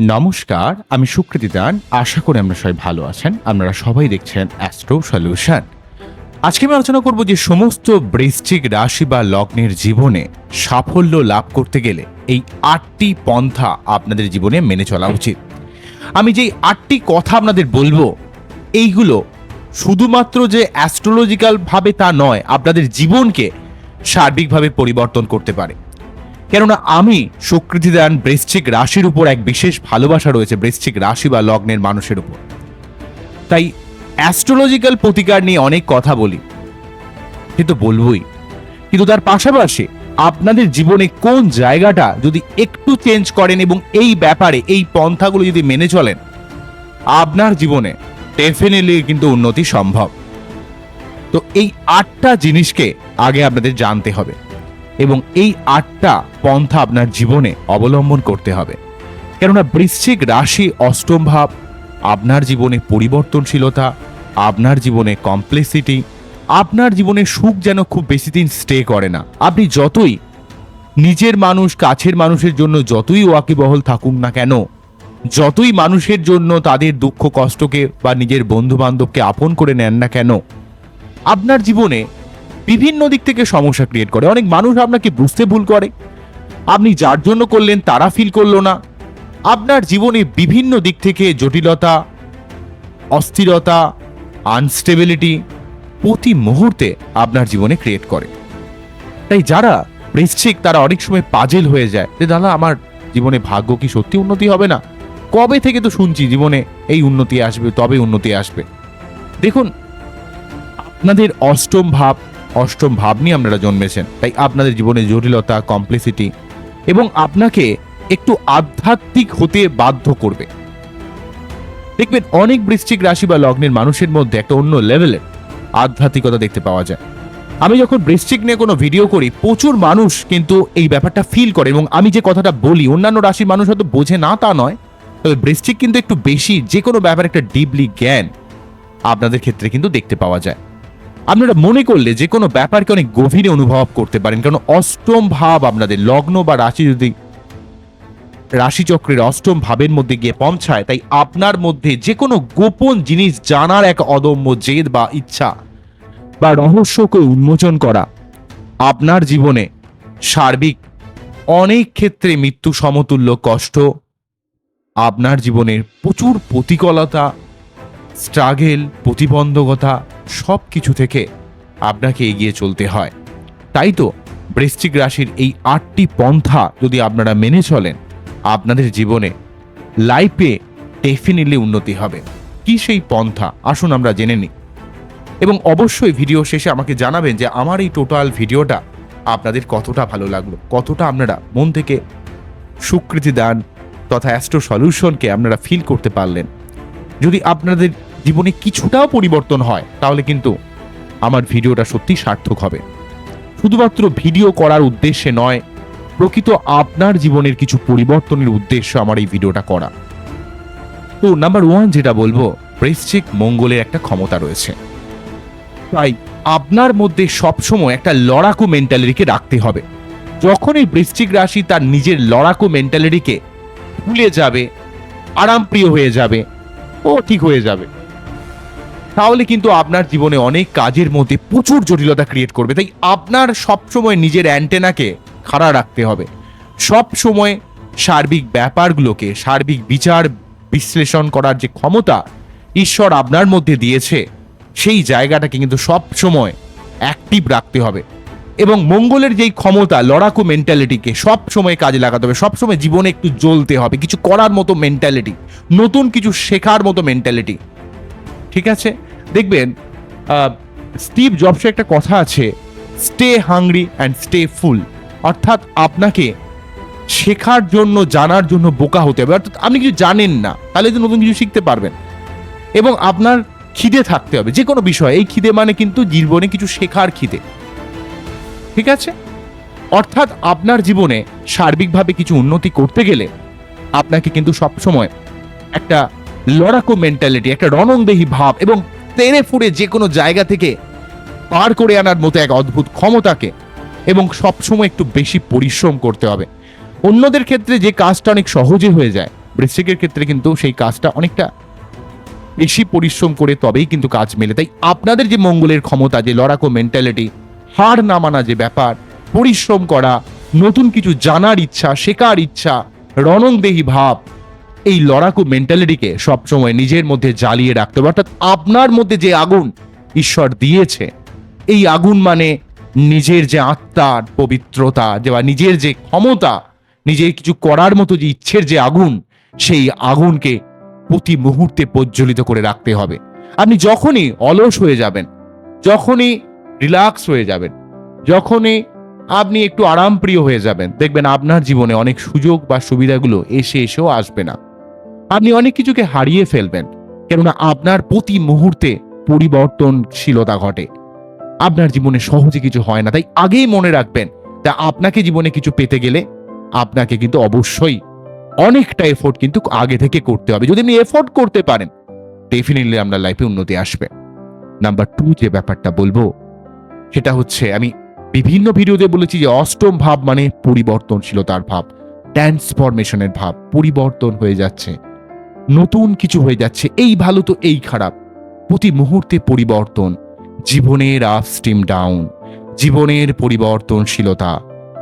নমস্কার, আমি সুকৃতি দান। আশা করি আমরা সবাই ভালো আছেন। আপনারা সবাই দেখছেন অ্যাস্ট্রো সলিউশন আজকে আমি আলোচনা করব যে সমস্ত বৃশ্চিক রাশি বা লগ্নের জীবনে সাফল্য লাভ করতে গেলে এই আটটি পন্থা আপনাদের জীবনে মেনে চলা উচিত। আমি যেই আটটি কথা আপনাদের বলব, এইগুলো শুধুমাত্র যে অ্যাস্ট্রোলজিক্যাল ভাবে তা নয়, আপনাদের জীবনকে সার্বিকভাবে পরিবর্তন করতে পারে। কেননা আমি সুকৃতি দান বৃশ্চিক রাশির উপর এক বিশেষ ভালোবাসা রয়েছে, বৃশ্চিক রাশি বা লগ্নের মানুষের উপর। তাই অ্যাস্ট্রোলজিক্যাল প্রতিকার নিয়ে অনেক কথা বলি, সে তো বলবই। কিন্তু তার পাশাপাশি আপনাদের জীবনে কোন জায়গাটা যদি একটু চেঞ্জ করেন এবং এই ব্যাপারে, এই পন্থাগুলো যদি মেনে চলেন, আপনার জীবনে ডেফিনেটলি কিন্তু উন্নতি সম্ভব। তো এই আটটা জিনিসকে আগে আপনাদের জানতে হবে এবং এই আটটা পন্থা আপনার জীবনে অবলম্বন করতে হবে। কেননা বৃশ্চিক রাশি অষ্টম ভাব, আপনার জীবনে পরিবর্তনশীলতা, আপনার জীবনে কমপ্লেক্সিটি আপনার জীবনে সুখ যেন খুব বেশি দিন স্টে করে না। আপনি যতই নিজের মানুষ, কাছের মানুষের জন্য যতই ওয়াকিবহল থাকুন না কেন যতই মানুষের জন্য তাদের দুঃখ, কষ্টকে বা নিজের বন্ধু বান্ধবকে আপন করে নেন না কেন, আপনার জীবনে বিভিন্ন দিক থেকে সমস্যা ক্রিয়েট করে। অনেক মানুষ আপনাকে বুঝতে ভুল করে। আপনি যার জন্য করলেন তারা ফিল করল না। আপনার জীবনে বিভিন্ন দিক থেকে জটিলতা, অস্থিরতা আনস্টেবিলিটি প্রতি মুহূর্তে আপনার জীবনে ক্রিয়েট করে। তাই যারা বৃশ্চিক, তারা অনেক সময় পাজেল হয়ে যায় যে, দাদা, আমার জীবনে ভাগ্য কি সত্যি উন্নতি হবে না? কবে থেকে তো শুনছি জীবনে এই উন্নতি আসবে, তবে উন্নতি আসবে। দেখুন, আপনাদের অষ্টম ভাব অষ্টম ভাব নিয়ে আপনারা জন্মেছেন। তাই আপনাদের জীবনে জটিলতা কমপ্লেক্সিটি এবং আপনাকে একটু আধ্যাত্মিক হতে বাধ্য করবে। দেখবেন, অনেক বৃশ্চিক রাশি বা লগ্নের মানুষের মধ্যে একটা অন্য লেভেলের আধ্যাত্মিকতা দেখতে পাওয়া যায়। আমি যখন বৃশ্চিক নিয়ে কোনো ভিডিও করি, প্রচুর মানুষ কিন্তু এই ব্যাপারটা ফিল করে এবং আমি যে কথাটা বলি, অন্যান্য রাশির মানুষ হয়তো বোঝে না, তা নয়। তবে বৃশ্চিক কিন্তু একটু বেশি যে কোনো ব্যাপারে একটা ডিপলি জ্ঞান আপনাদের ক্ষেত্রে কিন্তু দেখতে পাওয়া যায়। আপনারা মনে করলে যে কোনো ব্যাপারকে অনেক গভীরে অনুভব করতে পারেন, কারণ অষ্টম ভাব আপনাদের লগ্ন বা রাশি যদি, রাশিচক্রের অষ্টম ভাবের মধ্যে গিয়ে পৌঁছায়, তাই আপনার মধ্যে যে কোনো গোপন জিনিস জানার এক অদম্য জেদ বা ইচ্ছা বা রহস্যকে উন্মোচন করা আপনার জীবনে সার্বিক অনেক ক্ষেত্রে মৃত্যু সমতুল্য কষ্ট আপনার জীবনের প্রচুর প্রতিকূলতা স্ট্রাগেল প্রতিবন্ধকতা সব কিছু থেকে আপনাকে এগিয়ে চলতে হয়। তাই তো বৃশ্চিক রাশির এই আটটি পন্থা যদি আপনারা মেনে চলেন, আপনাদের জীবনে লাইফে ডেফিনেটলি উন্নতি হবে। কি সেই পন্থা? আসুন আমরা জেনে নিই। এবং অবশ্যই ভিডিও শেষে আমাকে জানাবেন যে আমার এই টোটাল ভিডিওটা আপনাদের কতটা ভালো লাগল, কতটা আপনারা মন থেকে স্বীকৃতি দান তথা অ্যাস্ট্রো সলিউশনকে আপনারা ফিল করতে পারলেন। যদি আপনাদের জীবনে কিছুটাও পরিবর্তন হয়, তাহলে কিন্তু আমার ভিডিওটা সত্যি সার্থক হবে। শুধুমাত্র ভিডিও করার উদ্দেশ্যে নয়, প্রকৃত আপনার জীবনের কিছু পরিবর্তনের উদ্দেশ্য আমার এই ভিডিওটা করা। তো নাম্বার ওয়ান যেটা বলব, বৃশ্চিক মঙ্গলের একটা ক্ষমতা রয়েছে। তাই আপনার মধ্যে সবসময় একটা লড়াকু মেন্টালিটিকে রাখতে হবে। যখন এই বৃশ্চিক রাশি তার নিজের লড়াকু মেন্টালিটিকে ভুলে যাবে, আরামপ্রিয় হয়ে যাবে, ও ঠিক হয়ে যাবে। তাহলে কিন্তু আপনার জীবনে অনেক কাজের মধ্যে প্রচুর জটিলতা ক্রিয়েট করবে। তাই আপনার সবসময় নিজের অ্যান্টেনাকে খাড়া রাখতে হবে। সব সময় সার্বিক ব্যাপারগুলোকে, সার্বিক বিচার বিশ্লেষণ করার যে ক্ষমতা ঈশ্বর আপনার মধ্যে দিয়েছে, সেই জায়গাটাকে কিন্তু সব সময় অ্যাক্টিভ রাখতে হবে। এবং মঙ্গলের যেই ক্ষমতা, লড়াকু মেন্টালিটিকে সব সময় কাজে লাগাতে হবে, সব সময় জীবনে একটু জ্বলতে হবে, কিছু করার মতো মেন্টালিটি নতুন কিছু শেখার মতো মেন্টালিটি ঠিক আছে? দেখবেন স্টিভ জবসের একটা কথা আছে stay hungry and stay fool অর্থাৎ আপনাকে শেখার জন্য, জানার জন্য বোকা হতে হবে, অর্থাৎ আপনি কিছু জানেন না, তাহলে তো নতুন কিছু শিখতে পারবেন। এবং আপনার খিদে থাকতে হবে যে কোনো বিষয়, এই খিদে মানে কিন্তু জীবনে কিছু শেখার খিদে। ঠিক আছে? অর্থাৎ আপনার জীবনে সার্বিকভাবে কিছু উন্নতি করতে গেলে আপনাকে কিন্তু সবসময় একটা লড়াকু মেন্টালিটি একটা রণংদেহী ভাব এবং তেড়ে ফুড়ে যে কোনো জায়গা থেকে পার করে আনার মতো এক অদ্ভুত ক্ষমতাকে এবং সবসময় একটু বেশি পরিশ্রম করতে হবে। অন্যদের ক্ষেত্রে যে কাজটা অনেক সহজে হয়ে যায়, বৃশ্চিকের ক্ষেত্রে কিন্তু সেই কাজটা অনেকটা বেশি পরিশ্রম করে তবেই কিন্তু কাজ মেলে। তাই আপনাদের যে মঙ্গলের ক্ষমতা, যে লড়াকো মেন্টালিটি হার না মানা যে ব্যাপার, পরিশ্রম করা, নতুন কিছু জানার ইচ্ছা, শেখার ইচ্ছা রণংদেহী ভাব, এই লড়াকু মেন্টালিটিকে সবসময় নিজের মধ্যে জ্বালিয়ে রাখতে হবে। অর্থাৎ আপনার মধ্যে যে আগুন ঈশ্বর দিয়েছে, এই আগুন মানে নিজের যে আত্মার পবিত্রতা, যে বা নিজের যে ক্ষমতা, নিজের কিছু করার মতো যে ইচ্ছের যে আগুন, সেই আগুনকে প্রতি মুহূর্তে প্রজ্বলিত করে রাখতে হবে। আপনি যখনই অলস হয়ে যাবেন, যখনই রিল্যাক্স হয়ে যাবেন। যখনই আপনি একটু আরামপ্রিয় হয়ে যাবেন, দেখবেন আপনার জীবনে অনেক সুযোগ বা সুবিধাগুলো এসে এসেও আসবে না। আপনি অনেক কিছুকে হারিয়ে ফেলবেন, কেননা আপনার প্রতি মুহূর্তে পরিবর্তনশীলতা ঘটে। আপনার জীবনে সহজে কিছু হয় না, তাই আগেই মনে রাখবেন তা আপনাকে জীবনে কিছু পেতে গেলে আপনাকে কিন্তু অবশ্যই অনেকটা এফোর্ট কিন্তু আগে থেকে করতে হবে। যদি আপনি এফোর্ট করতে পারেন ডেফিনেটলি আপনার লাইফে উন্নতি আসবে। নাম্বার টু যে ব্যাপারটা বলব সেটা হচ্ছে, আমি বিভিন্ন ভিডিওতে বলেছি যে অষ্টম ভাব মানে পরিবর্তনশীলতার ভাব ট্রান্সফরমেশনের ভাব, পরিবর্তন হয়ে যাচ্ছে, নতুন কিছু হয়ে যাচ্ছে, এই ভালো তো এই খারাপ। প্রতি মুহূর্তে পরিবর্তন, জীবনের আপ স্টিম ডাউন জীবনের পরিবর্তনশীলতা,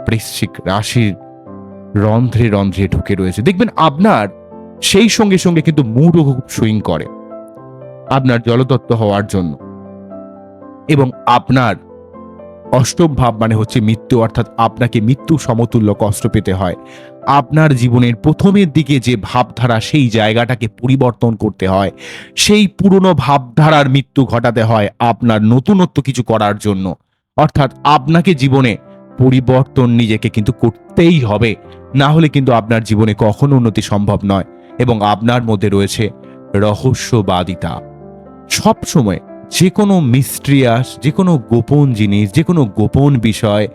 বৃশ্চিক রাশির রন্ধ্রে রন্ধ্রে ঢুকে রয়েছে। দেখবেন আপনার সেই সঙ্গে সঙ্গে কিন্তু মুডও খুব সুইং করে, আপনার জলতত্ত্ব হওয়ার জন্য এবং আপনার অষ্টম ভাব মানে হচ্ছে মৃত্যু, অর্থাৎ আপনাকে মৃত্যু সমতুল্য কষ্ট পেতে হয়। আপনার জীবনের প্রথমের দিকে যে ভাবধারা, সেই জায়গাটাকে পরিবর্তন করতে হয়। সেই পুরনো ভাবধারার মৃত্যু ঘটাতে হয় আপনার নতুনত্ব কিছু করার জন্য। অর্থাৎ আপনাকে জীবনে পরিবর্তন নিজেকে কিন্তু করতেই হবে। না হলে কিন্তু আপনার জীবনে কখনো উন্নতি সম্ভব নয়। এবং আপনার মধ্যে রয়েছে রহস্যবাদিতা। সব সময় যে কোনো মিস্ট্রিয়াস যে কোনো গোপন জিনিস যে কোনো গোপন বিষয়,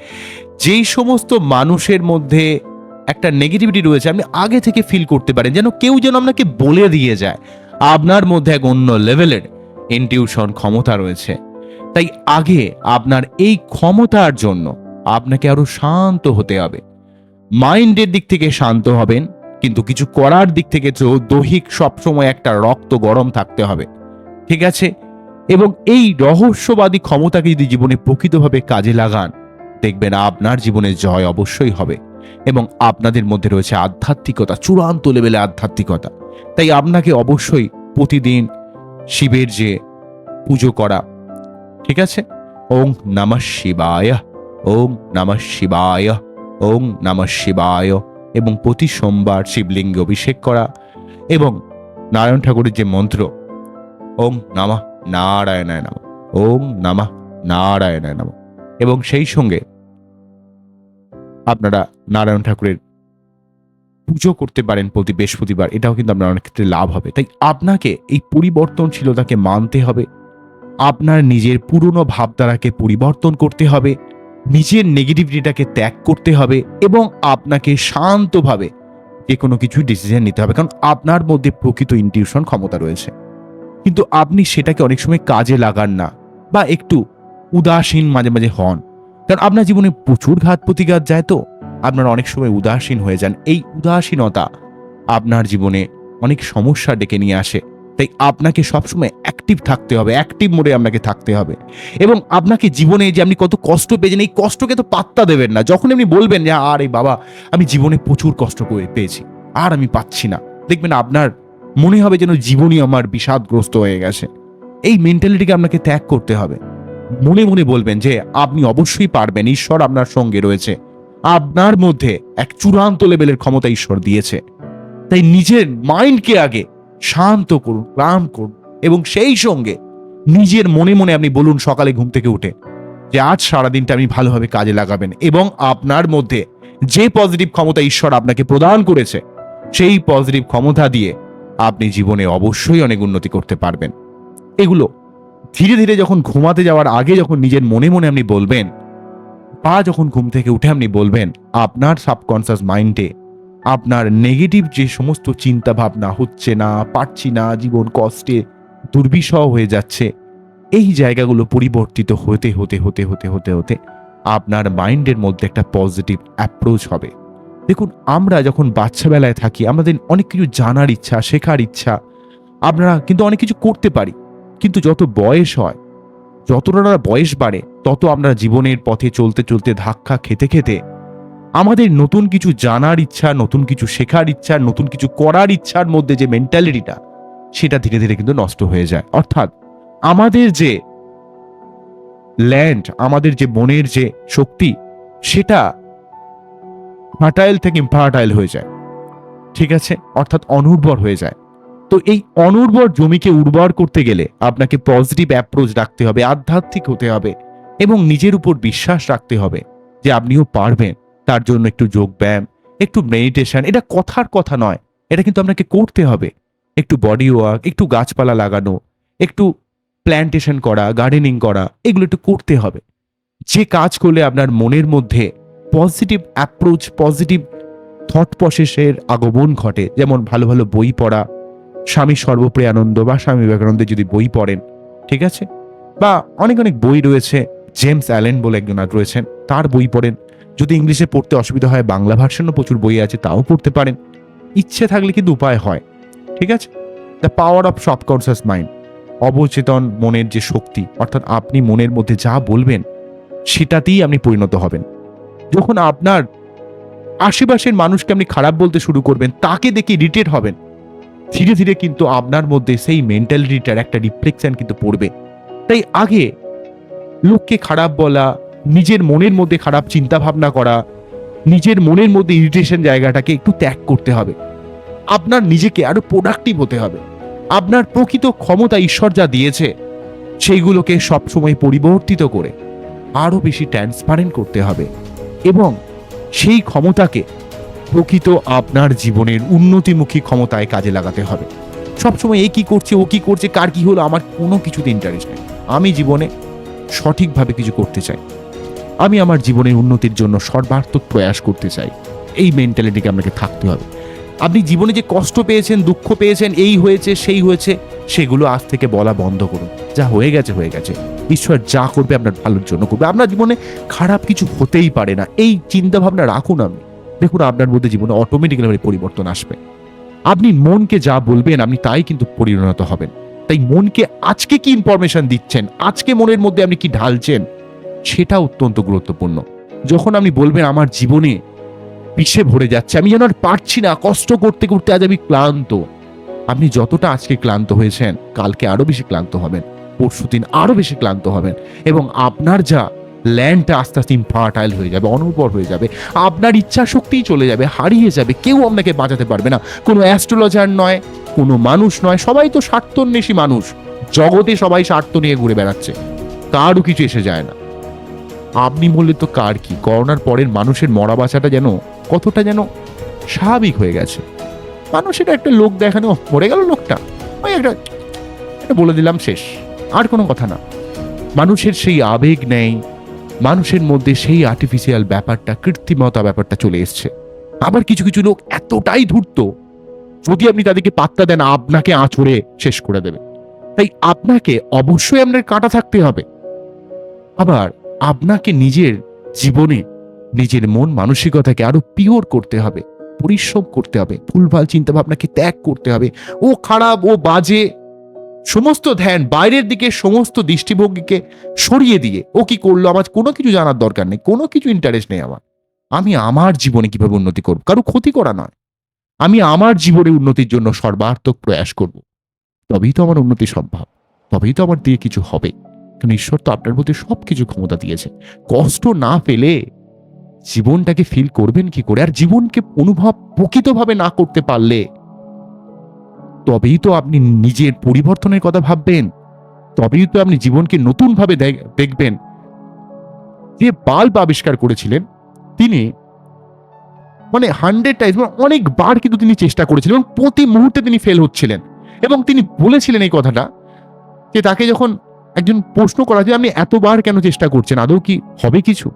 যেই সমস্ত মানুষের মধ্যে একটা নেগেটিভিটি রয়েছে, আপনি আগে থেকে ফিল করতে পারেন যেন কেউ যেন আপনাকে বলে দিয়ে যায়, আপনার মধ্যে এক অন্য লেভেলের ইনটিউশন ক্ষমতা রয়েছে। তাই আগে আপনার এই ক্ষমতার জন্য আপনাকে আরও শান্ত হতে হবে। মাইন্ডের দিক থেকে শান্ত হবেন, কিন্তু কিছু করার দিক থেকে তো দৈহিক সবসময় একটা রক্ত গরম থাকতে হবে। ঠিক আছে? এবং এই রহস্যবাদী ক্ষমতাকে যদি জীবনে প্রকৃতভাবে কাজে লাগান, দেখবেন আপনার জীবনে জয় অবশ্যই হবে এবং আপনাদের মধ্যে রয়েছে আধ্যাত্মিকতা, চূড়ান্ত লেভেলে আধ্যাত্মিকতা। তাই আপনাকে অবশ্যই প্রতিদিন শিবের যে পুজো করা, ঠিক আছে? ওং নমঃ শিবায় ওং নমঃ শিবায় ওং নমঃ শিবায় এবং প্রতি সোমবার শিবলিঙ্গে অভিষেক করা এবং নারায়ণ ঠাকুরের যে মন্ত্র ওং নমঃ নারায়ণায় নম। ওং নমঃ নারায়ণায় নম। এবং সেই সঙ্গে আপনারা নারায়ণ ঠাকুরের পুজো করতে পারেন প্রতি বৃহস্পতিবার, এটাও কিন্তু আপনার অনেক ক্ষেত্রে লাভ হবে। তাই আপনাকে এই পরিবর্তনশীলতাকে মানতে হবে। আপনার নিজের পুরনো ভাবধারাকে পরিবর্তন করতে হবে। নিজের নেগেটিভিটিটাকে ত্যাগ করতে হবে এবং আপনাকে শান্তভাবে যে কোনো কিছু ডিসিশন নিতে হবে। কারণ আপনার মধ্যে প্রকৃত ইনটিউশন ক্ষমতা রয়েছে। কিন্তু আপনি সেটাকে অনেক সময় কাজে লাগান না বা একটু উদাসীন মাঝে মাঝে হন। কারণ আপনার জীবনে প্রচুর ঘাত প্রতিঘাত যায় তো। আপনারা অনেক সময় উদাসীন হয়ে যান। এই উদাসীনতা আপনার জীবনে অনেক সমস্যা ডেকে নিয়ে আসে। তাই আপনাকে সবসময় অ্যাক্টিভ থাকতে হবে অ্যাক্টিভ মোডে আপনাকে থাকতে হবে। এবং আপনাকে জীবনে যে আপনি কত কষ্ট পেয়েছেন, এই কষ্টকে তো পাত্তা দেবেন না। যখন আপনি বলবেন যে, আরে বাবা, আমি জীবনে প্রচুর কষ্ট পেয়েছি, আর আমি পাচ্ছি না। দেখবেন আপনার মনে হবে যেন জীবনই আমার বিষাদগ্রস্ত হয়ে গেছে। এই মেন্টালিটিকে আপনাকে ত্যাগ করতে হবে। মনে মনে বলবেন যে আপনি অবশ্যই পারবেন, ঈশ্বর আপনার সঙ্গে রয়েছে। আপনার মধ্যে এক চূড়ান্ত লেভেলের ক্ষমতা ঈশ্বর দিয়েছে। তাই নিজের মাইন্ডকে আগে শান্ত করুন ক্লাম করুন এবং সেই সঙ্গে নিজের মনে মনে আপনি বলুন সকালে ঘুম থেকে উঠে যে আজ সারাদিনটা আপনি ভালোভাবে কাজে লাগাবেন এবং আপনার মধ্যে যে পজিটিভ ক্ষমতা ঈশ্বর আপনাকে প্রদান করেছে, সেই পজিটিভ ক্ষমতা দিয়ে আপনি জীবনে অবশ্যই অনেক উন্নতি করতে পারবেন। এগুলো ধীরে ধীরে যখন ঘুমাতে যাওয়ার আগে যখন নিজের মনে মনে আপনি বলবেন বা যখন ঘুম থেকে উঠে আপনি বলবেন, আপনার সাবকনসিয়াস মাইন্ডে আপনার নেগেটিভ যে সমস্ত চিন্তা ভাবনা হচ্ছে না, পারছি না, জীবন কষ্টে দুর্বিষহ হয়ে যাচ্ছে, এই জায়গাগুলো পরিবর্তিত হতে হতে হতে হতে হতে হতে আপনার মাইন্ডের মধ্যে একটা পজিটিভ অ্যাপ্রোচ হবে। দেখুন, আমরা যখন বাচ্চাবেলায় থাকি, আমাদের অনেক কিছু জানার ইচ্ছা, শেখার ইচ্ছা। আমরা কিন্তু অনেক কিছু করতে পারি। কিন্তু যত বয়স হয় যতটা বয়স বাড়ে, তত আমরা জীবনের পথে চলতে চলতে ধাক্কা খেতে খেতে আমাদের নতুন কিছু জানার ইচ্ছা, নতুন কিছু শেখার ইচ্ছা, নতুন কিছু করার ইচ্ছার মধ্যে যে মেন্টালিটিটা সেটা ধীরে ধীরে কিন্তু নষ্ট হয়ে যায়। অর্থাৎ আমাদের যে ল্যান্ড আমাদের যে মনের যে শক্তি, সেটা ফার্টাইল থেকে ইনফার্টাইল হয়ে যায়। ঠিক আছে? অর্থাৎ অনুর্বর হয়ে যায়। তো এই অনুর্বর জমিকে উর্বর করতে গেলে আপনাকে পজিটিভ অ্যাপ্রোচ রাখতে হবে, আধ্যাত্মিক হতে হবে এবং নিজের উপর বিশ্বাস রাখতে হবে যে আপনিও পারবেন। তার জন্য একটু যোগব্যায়াম একটু মেডিটেশন এটা কথার কথা নয়। এটা কিন্তু আপনাকে করতে হবে। একটু বডি ওয়ার্ক একটু গাছপালা লাগানো, একটু প্ল্যান্টেশন করা গার্ডেনিং করা, এগুলো একটু করতে হবে। যে কাজ করলে আপনার মনের মধ্যে পজিটিভ অ্যাপ্রোচ পজিটিভ থট প্রসেসের আগমন ঘটে। যেমন ভালো ভালো বই পড়া, স্বামী সর্বপ্রিয়ানন্দ বা স্বামী বিবেকানন্দের যদি বই পড়েন, ঠিক আছে? বা অনেক অনেক বই রয়েছে জেমস অ্যালেন বলে একজন আর রয়েছেন, তার বই পড়েন। যদি ইংলিশে পড়তে অসুবিধা হয়, বাংলা ভার্সনও প্রচুর বই আছে, তাও পড়তে পারেন। ইচ্ছে থাকলে কিন্তু উপায় হয়, ঠিক আছে? The power of subconscious mind অবচেতন মনের যে শক্তি, অর্থাৎ আপনি মনের মধ্যে যা বলবেন, সেটাতেই আপনি পরিণত হবেন। যখন আপনার আশেপাশের মানুষকে আপনি খারাপ বলতে শুরু করবেন, তাকে দেখে ইরিটেট হবেন। ধীরে ধীরে কিন্তু আপনার মধ্যে সেই মেন্টালিটিটার একটা রিফ্লেকশন কিন্তু পড়বে। তাই আগে লোককে খারাপ বলা, নিজের মনের মধ্যে খারাপ চিন্তা ভাবনা করা, নিজের মনের মধ্যে ইরিটেশন জায়গাটাকে একটু ত্যাগ করতে হবে। আপনার নিজেকে আরও প্রোডাক্টিভ হতে হবে। আপনার প্রকৃত ক্ষমতা ঈশ্বর যা দিয়েছে, সেইগুলোকে সবসময় পরিবর্তিত করে আরও বেশি ট্রান্সপারেন্ট করতে হবে। এবং সেই ক্ষমতাকে প্রকৃত আপনার জীবনের উন্নতিমুখী ক্ষমতায় কাজে লাগাতে হবে। সবসময় এ কি করছে, ও কি করছে, কার কি হলো, আমার কোনো কিছুতে ইন্টারেস্ট নেই। আমি জীবনে সঠিকভাবে কিছু করতে চাই। আমি আমার জীবনের উন্নতির জন্য সর্বাত্মক প্রয়াস করতে চাই। এই মেন্টালিটিকে আপনাকে থাকতে হবে। আপনি জীবনে যে কষ্ট পেয়েছেন, দুঃখ পেয়েছেন, এই হয়েছে, সেই হয়েছে, সেগুলো আজ থেকে বলা বন্ধ করুন। যা হয়ে গেছে হয়ে গেছে। ঈশ্বর যা করবে আপনার ভালোর জন্য করবে। আপনার জীবনে খারাপ কিছু হতেই পারে না। এই চিন্তা ভাবনা রাখুন আপনি। দেখুন, আপনার মধ্যে জীবনে অটোমেটিক্যালি পরিবর্তন আসবে। আপনি মনকে যা বলবেন, আপনি তাই কিন্তু পরিণত হবেন। তাই মনকে আজকে কি ইনফরমেশন দিচ্ছেন? আজকে মনের মধ্যে আপনি কি ঢালছেন? সেটা অত্যন্ত গুরুত্বপূর্ণ। যখন আপনি বলবেন, আমার জীবনে পিছে ভরে যাচ্ছে, আমি যেন আর পারছি না, কষ্ট করতে করতে আজ আমি ক্লান্ত। আপনি যতটা আজকে ক্লান্ত হয়েছেন, কালকে আরও বেশি ক্লান্ত হবেন। পরশুদিন আরও বেশি ক্লান্ত হবেন এবং আপনার যা ল্যান্ডটা আস্তে আস্তে ইনফার্টাইল হয়ে যাবে অনুর্বর হয়ে যাবে, আপনার ইচ্ছা শক্তিই চলে যাবে, হারিয়ে যাবে, কেউ আপনাকে বাঁচাতে পারবে না। কোনো অ্যাস্ট্রোলজার নয়, কোনো মানুষ নয়, সবাই তো স্বার্থন্বেষী মানুষ। জগতে সবাই স্বার্থ নিয়ে ঘুরে বেড়াচ্ছে, কারও কিছু এসে যায় না। আপনি বললে তো কার কি? করোনার পরের মানুষের মরা বাঁচাটা যেন, কতটা যেন স্বাভাবিক হয়ে গেছে। মানুষের একটা লোক দেখানো, মরে গেল লোকটা। ওই একটা বলে দিলাম শেষ। আর কোনো কথা না। মানুষের সেই আবেগ নেই, মানুষের মধ্যে সেই আর্টিফিশিয়াল ব্যাপারটা, কৃত্রিমতা ব্যাপারটা চলে এসছে। আবার কিছু কিছু লোক এতটাই ধূর্ত, যদি আপনি তাদেরকে পাত্তা দেন, আপনাকে আঁচড়ে শেষ করে দেবে। তাই আপনাকে অবশ্যই আপনার কাটা থাকতে হবে। আবার আপনাকে নিজের জীবনে, নিজের মন মানসিকতাকে আরও পিওর করতে হবে, পরিশ্রম করতে হবে, ভুলভাল চিন্তা ভাবনাকে ত্যাগ করতে হবে। ও খারাপ, ও বাজে সমস্ত ধ্যান বাইরের দিকে, সমস্ত দৃষ্টিভঙ্গিকে সরিয়ে দিয়ে, ও কি করল? আমার কোনো কিছু জানার দরকার নেই, কোনো কিছু ইন্টারেস্ট নেই আমার। আমি আমার জীবনে কীভাবে উন্নতি করব? কারও ক্ষতি করা নয়। আমি আমার জীবনে উন্নতির জন্য সর্বার্থক প্রয়াস করব। তবেই তো আমার উন্নতি সম্ভব। তবেই তো আমার দিয়ে কিছু হবে। কারণ ঈশ্বর তো আপনার মধ্যে সবকিছু ক্ষমতা দিয়েছে। কষ্ট না পেলে জীবনটাকে ফিল করবেন কি করে? আর জীবনকে অনুভব প্রকৃতভাবে না করতে পারলে তবেই তো আপনি নিজের পরিবর্তনের কথা ভাববেন। তবেই তো আপনি জীবনকে নতুনভাবে দেখ- দেখবেন। যে বাল্ব আবিষ্কার করেছিলেন, তিনি মানে হান্ড্রেড টাইমস মানে অনেকবার কিন্তু তিনি চেষ্টা করেছিলেন এবং প্রতি মুহূর্তে তিনি ফেল হচ্ছিলেন। এবং তিনি বলেছিলেন এই কথাটা যে তাকে যখন একজন প্রশ্ন করা যে আপনি এতবার কেন চেষ্টা করছেন, আদৌ কি হবে কিছু?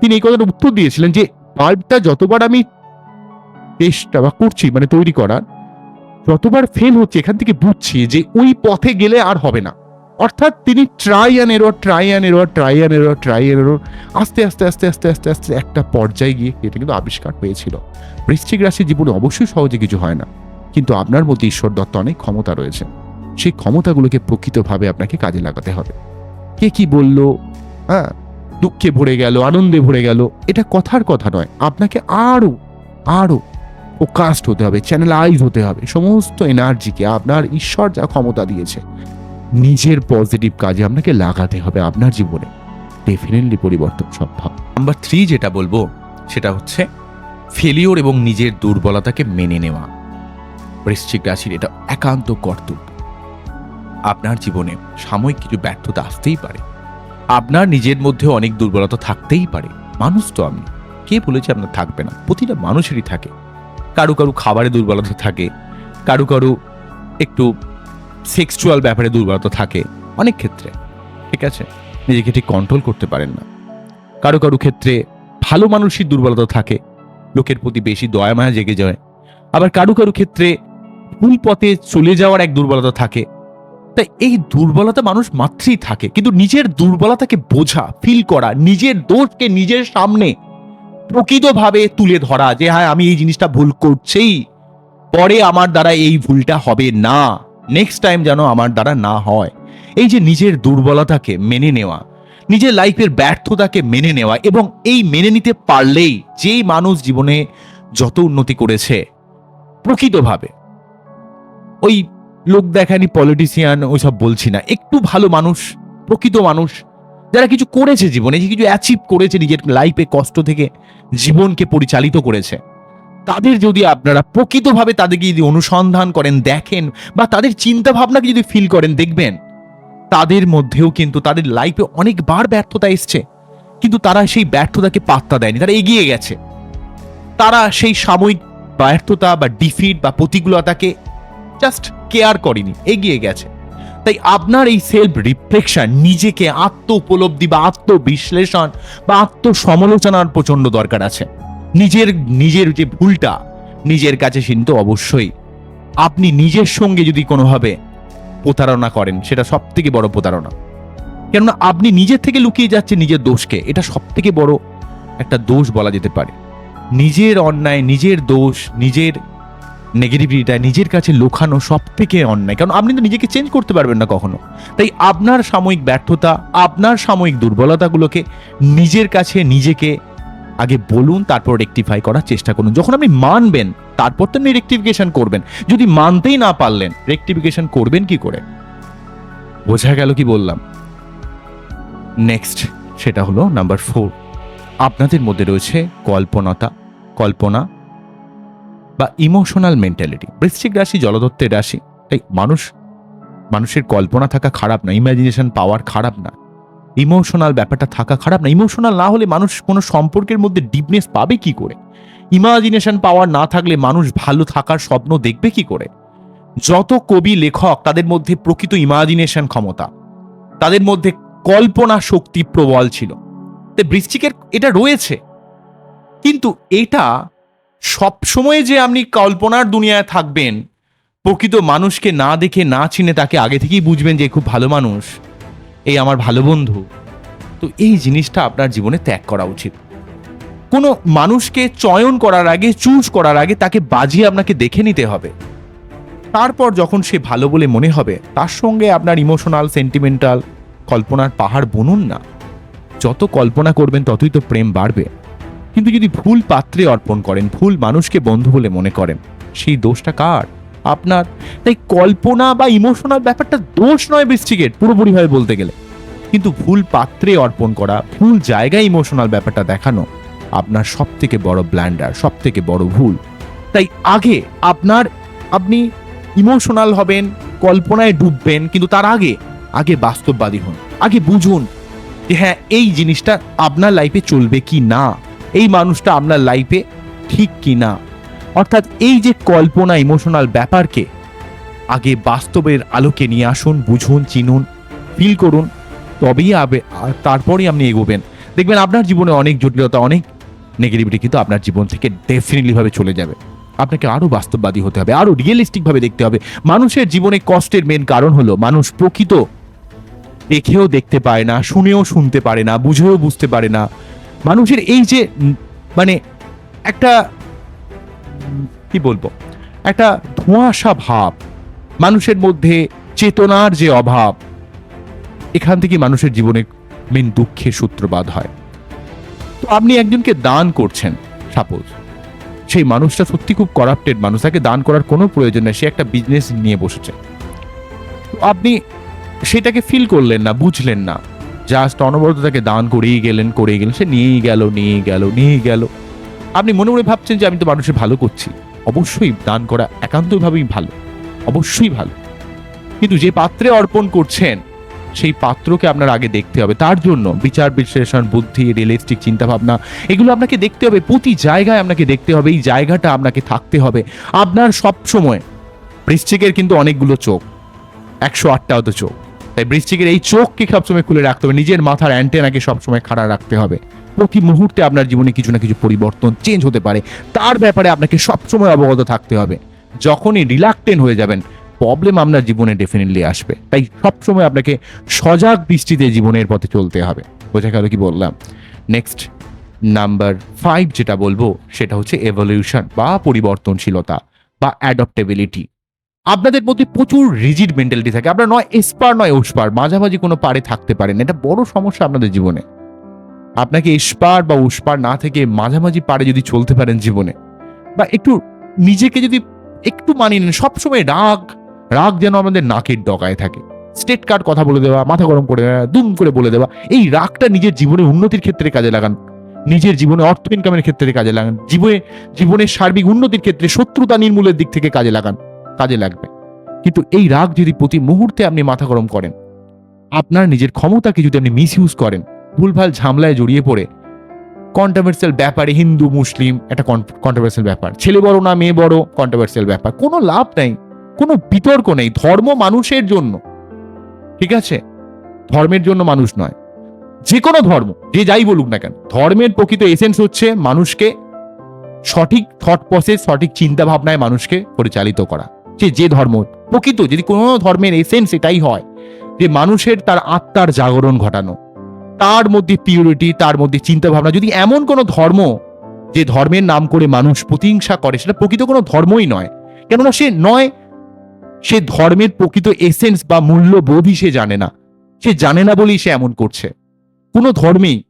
তিনি এই কথাটা উত্তর দিয়েছিলেন যে বাল্বটা যতবার আমি চেষ্টা বা করছি মানে তৈরি করার যতবার ফেল হচ্ছে, এখান থেকে বুঝছি যে ওই পথে গেলে আর হবে না। অর্থাৎ তিনি try and error try and error try and error try and error আস্তে আস্তে আস্তে আস্তে আস্তে আস্তে একটা পর্যায়ে গিয়ে এটা কিন্তু আবিষ্কার হয়েছিল। বৃশ্চিক রাশির জীবনে অবশ্যই সহজে কিছু হয় না। কিন্তু আপনার মধ্যে ঈশ্বর দত্ত অনেক ক্ষমতা রয়েছে। সেই ক্ষমতাগুলোকে প্রকৃতভাবে আপনাকে কাজে লাগাতে হবে। কে কি বলল? হ্যাঁ দুঃখে ভরে গেল, আনন্দে ভরে গেল, এটা কথার কথা নয়। আপনাকে আরও আরও ফোকাসড হতে হবে চ্যানেলাইজ হতে হবে। সমস্ত এনার্জিকে আপনার ঈশ্বর যা ক্ষমতা দিয়েছে, নিজের পজিটিভ কাজে আপনাকে লাগাতে হবে আপনার জীবনে। ডেফিনেটলি পরিবর্তন সম্ভব। নাম্বার থ্রি যেটা বলব, সেটা হচ্ছে ফেলিওর এবং নিজের দুর্বলতাকে মেনে নেওয়া। বৃশ্চিক রাশির এটা একান্ত কর্তব্য। আপনার জীবনে সাময়িক কিছু ব্যর্থতা আসতেই পারে। আপনার নিজের মধ্যে অনেক দুর্বলতা থাকতেই পারে। মানুষ তো আমি, কে বলেছে আপনার থাকবে না? প্রতিটা মানুষেরই থাকে। কারু কারু খাবারে দুর্বলতা থাকে, কারু কারু একটু সেক্সুয়াল ব্যাপারে দুর্বলতা থাকে অনেক ক্ষেত্রে, ঠিক আছে? নিজেকে ঠিক কন্ট্রোল করতে পারেন না। কারও কারও ক্ষেত্রে ভালো মানুষই দুর্বলতা থাকে, লোকের প্রতি বেশি দয়া মায়া জেগে যায়। আবার কারও কারও ক্ষেত্রে ভুল পথে চলে যাওয়ার এক দুর্বলতা থাকে। তাই এই দুর্বলতা মানুষ মাত্রই থাকে, কিন্তু নিজের দুর্বলতাকে বোঝা ফিল করা, নিজের দোষকে নিজের সামনে প্রকৃতভাবে তুলে ধরা যে হ্যাঁ আমি এই জিনিসটা ভুল করছেই। পরে আমার দ্বারা এই ভুলটা হবে না। নেক্সট টাইম যেন আমার দ্বারা না হয়। এই যে নিজের দুর্বলতাকে মেনে নেওয়া, নিজের লাইফের ব্যর্থতাকে মেনে নেওয়া এবং এই মেনে নিতে পারলেই যেই মানুষ জীবনে যত উন্নতি করেছে, প্রকৃতভাবে ওই লোক দেখানি পলিটিশিয়ান ওইসব বলছি না। একটু ভালো মানুষ, প্রকৃত মানুষ যারা কিছু করেছে জীবনে, যে কিছু অ্যাচিভ করেছে নিজের লাইফে কষ্ট থেকে জীবনকে পরিচালিত করেছে, তাদের যদি আপনারা প্রকৃতভাবে তাদেরকে যদি অনুসন্ধান করেন, দেখেন বা তাদের চিন্তা ভাবনাকে যদি ফিল করেন, দেখবেন, তাদের মধ্যেও কিন্তু তাদের লাইফে অনেকবার ব্যর্থতা এসছে। কিন্তু তারা সেই ব্যর্থতাকে পাত্তা দেয়নি, তারা এগিয়ে গেছে। তারা সেই সাময়িক ব্যর্থতা বা ডিফিট বা প্রতিকূলতাকে জাস্ট কেয়ার করেনি, এগিয়ে গেছে। তাই আপনার এই সেলফ রিফ্লেকশন নিজেকে আত্ম উপলব্ধি বা আত্মবিশ্লেষণ বা আত্মসমালোচনার প্রচণ্ড দরকার আছে। নিজের নিজের যে ভুলটা, নিজের কাছে কিন্তু অবশ্যই। আপনি নিজের সঙ্গে যদি কোনোভাবে প্রতারণা করেন, সেটা সব থেকে বড় প্রতারণা। কেননা আপনি নিজের থেকে লুকিয়ে যাচ্ছেন নিজের দোষকে, এটা সব থেকে বড় একটা দোষ বলা যেতে পারে। নিজের অন্যায়, নিজের দোষ, নিজের নেগেটিভিটিটা নিজের কাছে লোখানো সব থেকে অন্যায়। কারণ আপনি তো নিজেকে চেঞ্জ করতে পারবেন না কখনো। তাই আপনার সাময়িক ব্যর্থতা, আপনার সাময়িক দুর্বলতাগুলোকে নিজের কাছে নিজেকে আগে বলুন, তারপর রেকটিফাই করার চেষ্টা করুন। যখন আপনি মানবেন, তারপর তো আপনি রেকটিফিকেশন করবেন। যদি মানতেই না পারলেন রেকটিফিকেশন করবেন কি করে? বোঝা গেল কি বললাম? নেক্সট সেটা হলো নাম্বার ফোর আপনাদের মধ্যে রয়েছে কল্পনতা, কল্পনা বা ইমোশনাল মেন্টালিটি বৃশ্চিক রাশি জলদত্তের রাশি। তাই মানুষ, মানুষের কল্পনা থাকা খারাপ না ইমাজিনেশন পাওয়ার খারাপ না ইমোশনাল ব্যাপারটা থাকা খারাপ না। ইমোশনাল না হলে মানুষ কোনো সম্পর্কের মধ্যে ডিপনেস পাবে কি করে? ইমাজিনেশন পাওয়ার না থাকলে মানুষ ভালো থাকার স্বপ্ন দেখবে কি করে? যত কবি, লেখক, তাদের মধ্যে প্রকৃত ইমাজিনেশন ক্ষমতা, তাদের মধ্যে কল্পনা শক্তি প্রবল ছিল। তো বৃশ্চিকের, এটা রয়েছে। কিন্তু এটা সব সময় যে আপনি কল্পনার দুনিয়ায় থাকবেন, প্রকৃত মানুষকে না দেখে না চিনে তাকে আগে থেকেই বুঝবেন যে খুব ভালো মানুষ, এই আমার ভালো বন্ধু। তো এই জিনিসটা আপনার জীবনে ত্যাগ করা উচিত। কোনো মানুষকে চয়ন করার আগে, চুজ করার আগে তাকে বাজিয়ে আপনাকে দেখে নিতে হবে। তারপর যখন সে ভালো বলে মনে হবে, তার সঙ্গে আপনার ইমোশনাল সেন্টিমেন্টাল কল্পনার পাহাড় বুনুন না। যত কল্পনা করবেন, ততই তো প্রেম বাড়বে। কিন্তু যদি ভুল পাত্রে অর্পণ করেন, ভুল মানুষকে বন্ধু বলে মনে করেন, সেই দোষটা কার? আপনার? তাই কল্পনা বা ইমোশনাল ব্যাপারটা দোষ নয় বৃষ্টিকের পুরোপুরিভাবে বলতে গেলে। কিন্তু ভুল পাত্রে অর্পণ করা, ভুল জায়গায় ইমোশনাল ব্যাপারটা দেখানো, আপনার সব থেকে বড় ব্ল্যান্ডার সব থেকে বড় ভুল। তাই আগে আপনার, আপনি ইমোশনাল হবেন, কল্পনায় ডুববেন, কিন্তু তার আগে আগে বাস্তববাদী হন, আগে বুঝুন যে হ্যাঁ এই জিনিসটা আপনার লাইফে চলবে কি না। এই মানুষটা আপনার লাইফে ঠিক কি না অর্থাৎ এই যে কল্পনা ইমোশনাল ব্যাপারকে আগে বাস্তবের আলোকে নিয়ে আসুন, বুঝুন, চিনুন ফিল করুন, তবেই আবে তারপরেই আপনি এগোবেন। দেখবেন আপনার জীবনে অনেক জটিলতা, অনেক নেগেটিভিটি কিন্তু আপনার জীবন থেকে ডেফিনেটলি ভাবে চলে যাবে। আপনাকে আরও বাস্তববাদী হতে হবে আরও রিয়েলিস্টিকভাবে দেখতে হবে। মানুষের জীবনে কষ্টের মেন কারণ হলো, মানুষ প্রকৃত দেখেও দেখতে পায় না, শুনেও শুনতে পারে না, বুঝেও বুঝতে পারে না। মানুষের এই যে মানে একটা কি বলব? একটা ধোঁয়াশা ভাব, মানুষের মধ্যে চেতনার যে অভাব, এখান থেকে মানুষের জীবনে মেন দুঃখের সূত্রপাত হয়। তো আপনি একজনকে দান করছেন সাপোজ সেই মানুষটা সত্যি খুব করাপ্টেড মানুষ, তাকে দান করার কোনো প্রয়োজন নেই, সে একটা বিজনেস নিয়ে বসেছে। আপনি সেটাকে ফিল করলেন না, বুঝলেন না। জাস্ট অনবরত তাকে দান করেই গেলেন করেই গেলেন। সে নিয়েই গেল নিয়েই গেল নিয়েই গেল। আপনি মনে মনে ভাবছেন যে আমি তো মানুষের ভালো করছি। অবশ্যই দান করা একান্তভাবেই ভালো। অবশ্যই ভালো। কিন্তু যে পাত্রে অর্পণ করছেন, সেই পাত্রকে আপনার আগে দেখতে হবে। তার জন্য বিচার, বিশ্লেষণ, বুদ্ধি রিয়েলিস্টিক চিন্তাভাবনা, এগুলো আপনাকে দেখতে হবে। প্রতি জায়গায় আপনাকে দেখতে হবে। এই জায়গাটা আপনাকে থাকতে হবে। আপনার সব সময় বৃশ্চিকের কিন্তু অনেকগুলো চোখ। একশো আটটাও তো চোখ। তাই বৃশ্চিকের এই চোখকে সবসময় খুলে রাখতে হবে। নিজের মাথার অ্যান্টেনাকে সবসময় খাড়া রাখতে হবে। প্রতি মুহূর্তে আপনার জীবনে কিছু না কিছু পরিবর্তন চেঞ্জ হতে পারে। তার ব্যাপারে আপনাকে সবসময় অবগত থাকতে হবে। যখনই রিলাক্টেন্ট হয়ে যাবেন প্রবলেম আপনার জীবনে ডেফিনেটলি আসবে। তাই সবসময় আপনাকে সজাগ দৃষ্টিতে জীবনের পথে চলতে হবে। বোঝা গেল কি বললাম? নেক্সট নাম্বার ফাইভ যেটা বলব, সেটা হচ্ছে এভলিউশন বা পরিবর্তনশীলতা বা অ্যাডপ্টেবিলিটি আপনাদের মধ্যে প্রচুর রিজিড মেন্টালিটি থাকে। আপনারা নয় এসপার নয় ওসপার, মাঝামাঝি কোনো পারে থাকতে পারেন এটা বড় সমস্যা আপনাদের জীবনে। আপনাকে এসপার বা উসপার না থেকে মাঝামাঝি পারে যদি চলতে পারেন জীবনে, বা একটু নিজেকে যদি একটু মানিয়ে নেন, সবসময় রাগ রাগ যেন আমাদের নাকের ডগায় থাকে। স্টেট কার্ড কথা বলে দেওয়া, মাথা গরম করে দেওয়া দুম করে বলে দেওয়া, এই রাগটা নিজের জীবনে উন্নতির ক্ষেত্রে কাজে লাগান। নিজের জীবনে অর্থ ইনকামের ক্ষেত্রে কাজে লাগান। জীবনে, জীবনের সার্বিক উন্নতির ক্ষেত্রে শত্রুতা নির্মূলের দিক থেকে কাজে লাগান। কাজে লাগবে। কিন্তু এই রাগ যদি প্রতি মুহূর্তে আপনি মাথা গরম করেন, আপনার নিজের ক্ষমতাকে যদি আপনি মিস ইউজ করেন, ভুলভাল ঝামলায় জড়িয়ে পড়ে কন্ট্রোভার্সিয়াল ব্যাপারে, হিন্দু, মুসলিম, একটা কন্ট্রোভার্সিয়াল ব্যাপার, ছেলে বড় না, মেয়ে বড় কন্ট্রোভার্সিয়াল ব্যাপার, কোনো লাভ নেই, কোনো বিতর্ক নেই, ধর্ম মানুষের জন্য। ঠিক আছে? ধর্মের জন্য মানুষ নয়। যে কোনো ধর্ম, যে যাই বলুক না কেন, ধর্মের প্রকৃত এসেন্স হচ্ছে মানুষকে সঠিক থট প্রসেস সঠিক চিন্তা ভাবনায় মানুষকে পরিচালিত করা। যে যে ধর্ম, প্রকৃত যদি কোনো ধর্মের এসেন্স এটাই হয় যে মানুষের তার আত্মার জাগরণ ঘটানো, তার মধ্যে পিউরিটি তার মধ্যে চিন্তা ভাবনা যদি এমন কোনো ধর্ম যে ধর্মের নাম করে মানুষ প্রতিহিংসা করে, সেটা প্রকৃত কোনো ধর্মই নয়। কেননা সে নয়, সে ধর্মের প্রকৃত এসেন্স বা মূল্যবোধই সে জানে না। সে জানে না বলেই সে এমন করছে। কোনো ধর্মেই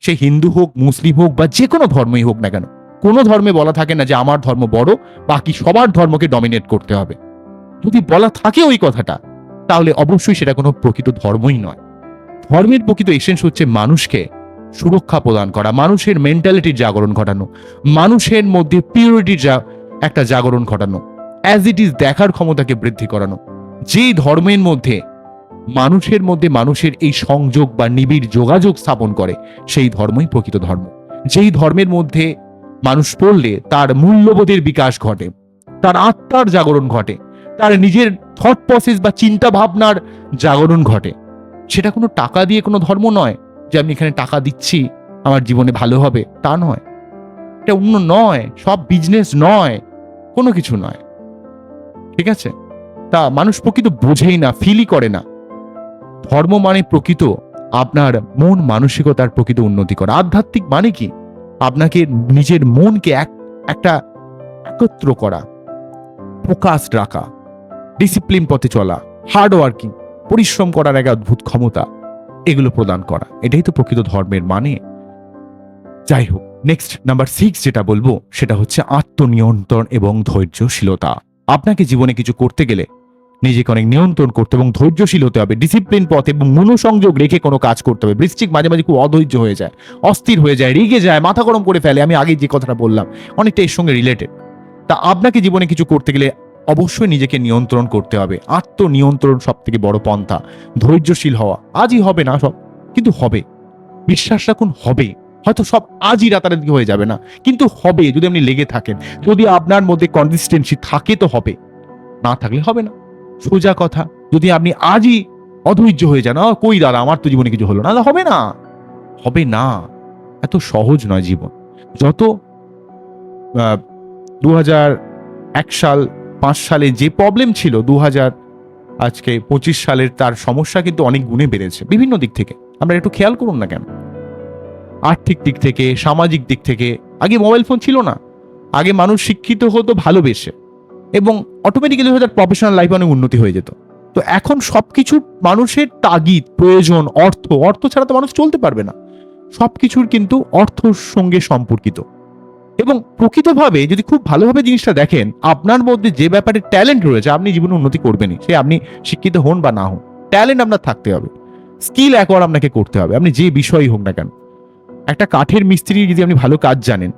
সে হিন্দু হোক, মুসলিম হোক বা যে কোনো ধর্মই হোক না কেন কোনো ধর্মে বলা থাকে না যে আমার ধর্ম বড়, বাকি সবার ধর্মকে ডমিনেট করতে হবে। যদি বলা থাকে ওই কথাটা, তাহলে অবশ্যই সেটা কোনো প্রকৃত ধর্মই নয়। ধর্মের প্রকৃত এসেন্স হচ্ছে মানুষকে সুরক্ষা প্রদান করা, মানুষের মেন্টালিটির জাগরণ ঘটানো, মানুষের মধ্যে পিউরিটির যা একটা জাগরণ ঘটানো অ্যাজ ইট ইজ দেখার ক্ষমতাকে বৃদ্ধি করানো। যেই ধর্মের মধ্যে, মানুষের মধ্যে মানুষের এই সংযোগ বা নিবিড় যোগাযোগ স্থাপন করে, সেই ধর্মই প্রকৃত ধর্ম। যেই ধর্মের মধ্যে মানুষ পড়লে তার মূল্যবোধের বিকাশ ঘটে, তার আত্মার জাগরণ ঘটে, তার নিজের থট প্রসেস বা চিন্তা ভাবনার জাগরণ ঘটে। সেটা কোনো টাকা দিয়ে কোনো ধর্ম নয় যে আমি এখানে টাকা দিচ্ছি, আমার জীবনে ভালো হবে, তা নয়। এটা অন্য নয়, সব বিজনেস নয়, কোনো কিছু নয়। ঠিক আছে? তা মানুষ প্রকৃত বোঝেই না ফিলই করে না। ধর্ম মানে প্রকৃত আপনার মন মানসিকতার প্রকৃত উন্নতি করা। আধ্যাত্মিক মানে কি? আপনাকে নিজের মনকে এক, একটা একত্র করা ফোকাসড রাখা ডিসিপ্লিন পথে চলা হার্ড ওয়ার্কিং পরিশ্রম করার এক অদ্ভুত ক্ষমতা, এগুলো প্রদান করা। এটাই তো প্রকৃত ধর্মের মানে। যাই হোক নেক্সট নাম্বার সিক্স যেটা বলব, সেটা হচ্ছে আত্মনিয়ন্ত্রণ এবং ধৈর্যশীলতা। আপনাকে জীবনে কিছু করতে গেলে নিজেকে অনেক নিয়ন্ত্রণ করতে এবং ধৈর্যশীল হতে হবে ডিসিপ্লিন পথ এবং মনোসংযোগ রেখে কোনো কাজ করতে হবে। বৃশ্চিক মাঝে মাঝে খুব অধৈর্য হয়ে যায়, অস্থির হয়ে যায়, রেগে যায়, মাথা গরম করে ফেলে। আমি আগে যে কথাটা বললাম, অনেকটা এর সঙ্গে রিলেটেড তা আপনাকে জীবনে কিছু করতে গেলে অবশ্যই নিজেকে নিয়ন্ত্রণ করতে হবে। আত্মনিয়ন্ত্রণ সব থেকে বড় পন্থা। ধৈর্যশীল হওয়া, আজই হবে না সব, কিন্তু হবে। বিশ্বাস রাখুন, হবে। হয়তো সব আজই রাতারাতি হয়ে যাবে না, কিন্তু হবে, যদি আপনি লেগে থাকেন। যদি আপনার মধ্যে কনসিস্টেন্সি থাকে, তো হবে। না থাকলে হবে না। সোজা কথা। যদি আপনি আজই অধৈর্য হয়ে যান কই দাদা, আমার তো জীবনে কিছু হলো না। হবে না। হবে না। এত সহজ নয় জীবন। যত দু এক সাল, পাঁচ সালে যে প্রবলেম ছিল দু হাজার আজকে পঁচিশ সালের তার সমস্যা কিন্তু অনেক গুণে বেড়েছে, বিভিন্ন দিক থেকে। আমরা একটু খেয়াল করুন না কেন? আর্থিক দিক থেকে, সামাজিক দিক থেকে, আগে মোবাইল ফোন ছিল না। আগে মানুষ শিক্ষিত হতো, ভালোবেসে। এবং অটোমেটিক্যালি হয়তো প্রফেশনাল লাইফে অনেক উন্নতি হয়ে যেত। তো এখন সবকিছু মানুষের তাগিদ, প্রয়োজন, অর্থ অর্থ ছাড়া তো মানুষ চলতে পারবে না। সব কিছুর কিন্তু অর্থর সঙ্গে সম্পর্কিত। এবং প্রকৃতভাবে যদি খুব ভালোভাবে জিনিসটা দেখেন, আপনার মধ্যে যে ব্যাপারে ট্যালেন্ট রয়েছে, আপনি জীবনে উন্নতি করবেনই। সে আপনি শিক্ষিত হন বা না হন ট্যালেন্ট আপনার থাকতে হবে। স্কিল একবার আপনাকে করতে হবে। আপনি যে বিষয়ই হোক না কেন। একটা কাঠের মিস্ত্রি যদি আপনি ভালো কাজ জানেন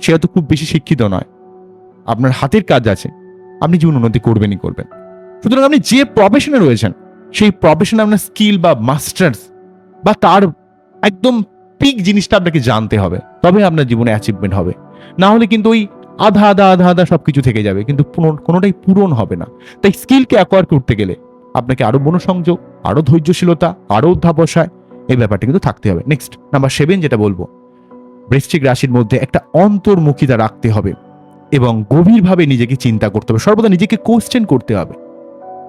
সে হয়তো খুব বেশি শিক্ষিত নয়। আপনার হাতের কাজ আছে, আপনি জীবন উন্নতি করবেনই করবেন। সুতরাং আপনি যে প্রফেশনে রয়েছেন, সেই প্রফেশনে আপনার স্কিল বা মাস্টার্স বা তার একদম পিক জিনিসটা আপনাকে জানতে হবে তবে আপনার জীবনে অ্যাচিভমেন্ট হবে। না হলে কিন্তু ওই আধা আধা আধা আধা সব কিছু থেকে যাবে, কিন্তু কোনোটাই পূরণ হবে না। তাই স্কিলকে অ্যাকোয়ার করতে গেলে আপনাকে আরও মনোসংযোগ আরও ধৈর্যশীলতা আরও অধ্যাবসায়, এই ব্যাপারটা কিন্তু থাকতে হবে। নেক্সট নাম্বার সেভেন যেটা বলব, বৃশ্চিক রাশির মধ্যে একটা অন্তর্মুখিতা রাখতে হবে। এবং গভীরভাবে নিজেকে চিন্তা করতে হবে। সর্বদা নিজেকে কোশ্চেন করতে হবে।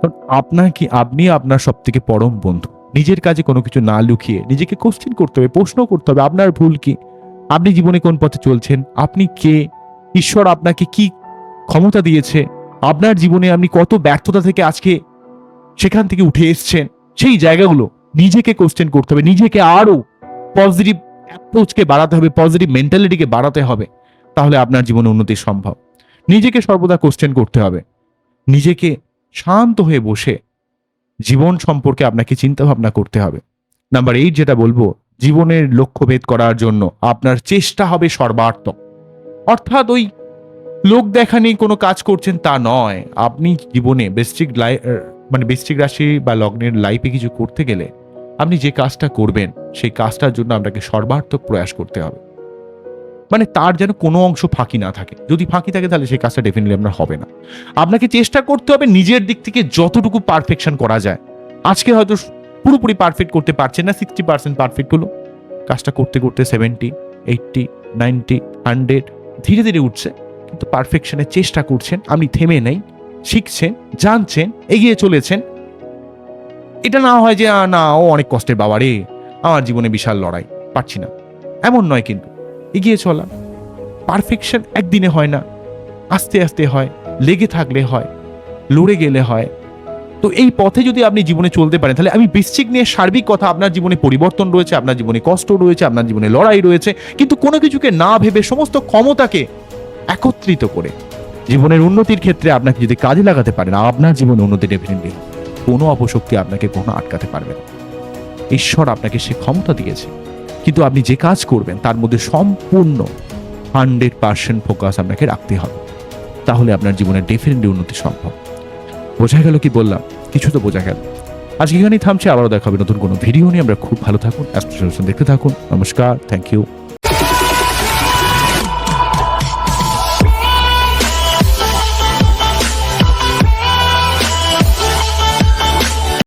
কারণ আপনার কি, আপনি আপনার সব থেকে পরম বন্ধু। নিজের কাজে কোনো কিছু না লুকিয়ে নিজেকে কোশ্চেন করতে হবে, প্রশ্ন করতে হবে, আপনার ভুল কি? আপনি জীবনে কোন পথে চলছেন? আপনি কে? ঈশ্বর আপনাকে কি ক্ষমতা দিয়েছে? আপনার জীবনে আপনি কত ব্যর্থতা থেকে আজকে সেখান থেকে উঠে এসছেন? সেই জায়গাগুলো নিজেকে কোশ্চেন করতে হবে। নিজেকে আরও পজিটিভ অ্যাপ্রোচকে বাড়াতে হবে পজিটিভ মেন্টালিটিকে বাড়াতে হবে। তাহলে আপনার জীবনে উন্নতি সম্ভব। নিজেকে সর্বদা কোশ্চেন করতে হবে। নিজেকে শান্ত হয়ে বসে জীবন সম্পর্কে আপনাকে চিন্তা ভাবনা করতে হবে। নাম্বার এইট যেটা বলব, জীবনের লক্ষ্যভেদ করার জন্য আপনার চেষ্টা হবে সর্বার্থক। অর্থাৎ ওই লোক দেখা নেই, কোনো কাজ করছেন তা নয়। আপনি জীবনে বেস্ট্রিক লাই মানে বেস্ট্রিক রাশি বা লগ্নের লাইফে কিছু করতে গেলে আপনি যে কাজটা করবেন, সেই কাজটার জন্য আপনাকে সর্বার্থক প্রয়াস করতে হবে। মানে তার যেন কোনো অংশ ফাঁকি না থাকে। যদি ফাঁকি থাকে তাহলে সেই কাজটা ডেফিনেটলি আপনার হবে না। আপনাকে চেষ্টা করতে হবে নিজের দিক থেকে যতটুকু পারফেকশন করা যায়। আজকে হয়তো পুরোপুরি পারফেক্ট করতে পারছেন না সিক্সটি পার্সেন্ট পারফেক্ট হলো। কাজটা করতে করতে সেভেন্টি এইটটি নাইনটি হান্ড্রেড ধীরে ধীরে উঠছে। কিন্তু পারফেকশনের চেষ্টা করছেন, আপনি থেমে নেই, শিখছেন, জানছেন, এগিয়ে চলেছেন। এটা না হয় যে না, ও অনেক কষ্টের বাবা রে। আমার জীবনে বিশাল লড়াই। পারছি না। এমন নয় কিন্তু। এগিয়ে চলা। পারফেকশন একদিনে হয় না। আস্তে আস্তে হয়, লেগে থাকলে হয়, লড়ে গেলে হয়। তো এই পথে যদি আপনি জীবনে চলতে পারেন, তাহলে আমি বৃশ্চিক নিয়ে সার্বিক কথা আপনার জীবনে পরিবর্তন রয়েছে, আপনার জীবনে কষ্ট রয়েছে, আপনার জীবনে লড়াই রয়েছে। কিন্তু কোনো কিছুকে না ভেবে সমস্ত ক্ষমতাকে একত্রিত করে জীবনের উন্নতির ক্ষেত্রে আপনাকে যদি কাজে লাগাতে পারেন, আপনার জীবনে উন্নতি ডেফিনেটলি কোনো অপশক্তি আপনাকে কোনো আটকাতে পারবে না। ঈশ্বর আপনাকে সে ক্ষমতা দিয়েছে। কিন্তু আপনি যে কাজ করবেন, তার মধ্যে সম্পূর্ণ হান্ড্রেড পার্সেন্ট ফোকাস আপনাকে রাখতে হবে। তাহলে আপনার জীবনে ডেফিনেটলি উন্নতি সম্ভব। বোঝা গেল কি বললাম? কিছু তো বোঝা গেল। আজকে এখানেই থামছে, আবারও দেখাবে নতুন কোনো ভিডিও নিয়ে। আমরা খুব ভালো থাকুন অ্যাস্ট্রোসন দেখতে থাকুন। নমস্কার, থ্যাংক ইউ।